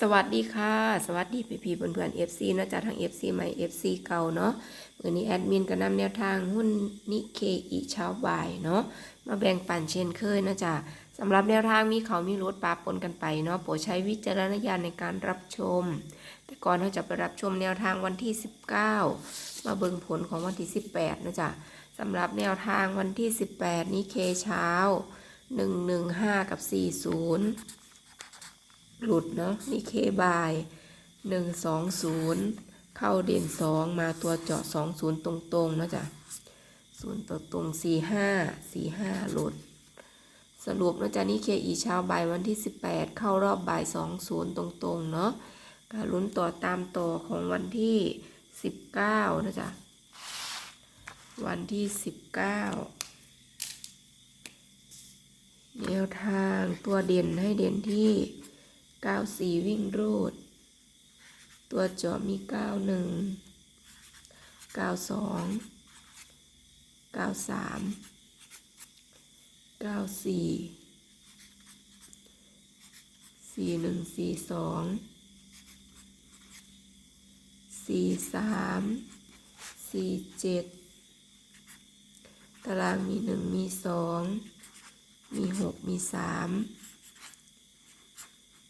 สวัสดีค่ะ สวัสดีพี่พี่เพื่อนเพื่อนๆ FC นะจ๊ะทาง FC ใหม่ FC เก่าเนาะวันนี้แอดมินก็นำแนวทางหุ้นนิเคอีเช้าบ่ายเนาะมาแบ่งปันเช่นเคยนะจ๊ะสำหรับแนวทางมีเขามีรถปาปนกันไปเนาะโปรดใช้วิจารณญาณในการรับชม แต่ก่อนเราจะไปรับชมแนวทางวันที่ 19 มาเบิ่งผลของวันที่ 18นะจ๊ะสำหรับแนวทางวันที่ 18 นี้เคเช้า 115 กับ 40 หลุดเนาะนี่เคบายหนึ่งสองศูนย์เข้าเด่นสองมาตัวเจาะสองศูนย์ตรงๆนะจ๊ะศูนย์ตัวตรงสี่ห้าสี่ห้าหลุด สรุปนะจ๊ะนี่เคอีเช้าบ่ายวันที่สิบแปดเข้ารอบบ่ายสองศูนย์ตรงๆเนาะการลุ้นต่อตามต่อของวันที่สิบเก้านะจ๊ะวันที่สิบเก้าแนวทางตัวเด่นให้เด่นที่ ก้าสี่วิ่งรูด ตัวจอบมีเก้าหนึ่งก้าสองก้าสามก้าสี่สี่หนึ่งสี่สองสี่สามสี่เจ็ดตารางมีหนึ่งมีสองมีหกมีสาม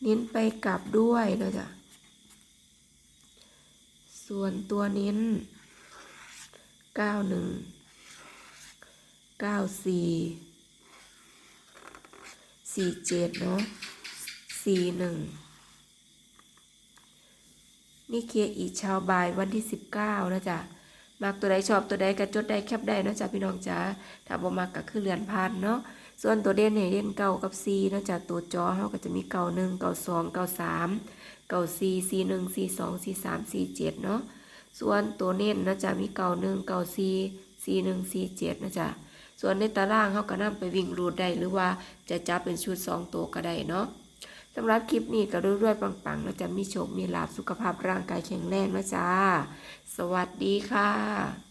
เน้นไปกลับด้วยนะจ๊ะ ส่วนตัวเน้นเก้าหนึ่งเก้าสี่สี่เจ็ดเนาะสี่หนึ่งนี่เคลียร์อีกชาวบายวันที่สิบเก้านะจ๊ะมักตัวใดชอบตัวใดกระจดได้แคบได้นะจ๊ะพี่น้องจ๋าถ้าบ่มักก็คือเลือนผ่านเนาะ ส่วนตัวเด่นเนี่ยเด่นเก้ากับสี่เนาะจากตัวจอเขาก็จะมีเก้าหนึ่งเก้าสองเก้าสามเก้าสี่สี่หนึ่งสี่สองสี่สามสี่เจ็ดเนาะส่วนตัวเน้นนะจะมีเก้าหนึ่งเก้าสี่สี่หนึ่งสี่เจ็ดนะจ๊ะส่วนในตารางเขาก็นำไปวิ่งรูดได้หรือว่าจะจับเป็นชุดสองตัวก็ได้เนาะสำหรับคลิปนี้ก็รวยๆปังๆแล้วจะมีโชคมีลาภสุขภาพร่างกายแข็งแรงนะจ๊ะสวัสดีค่ะ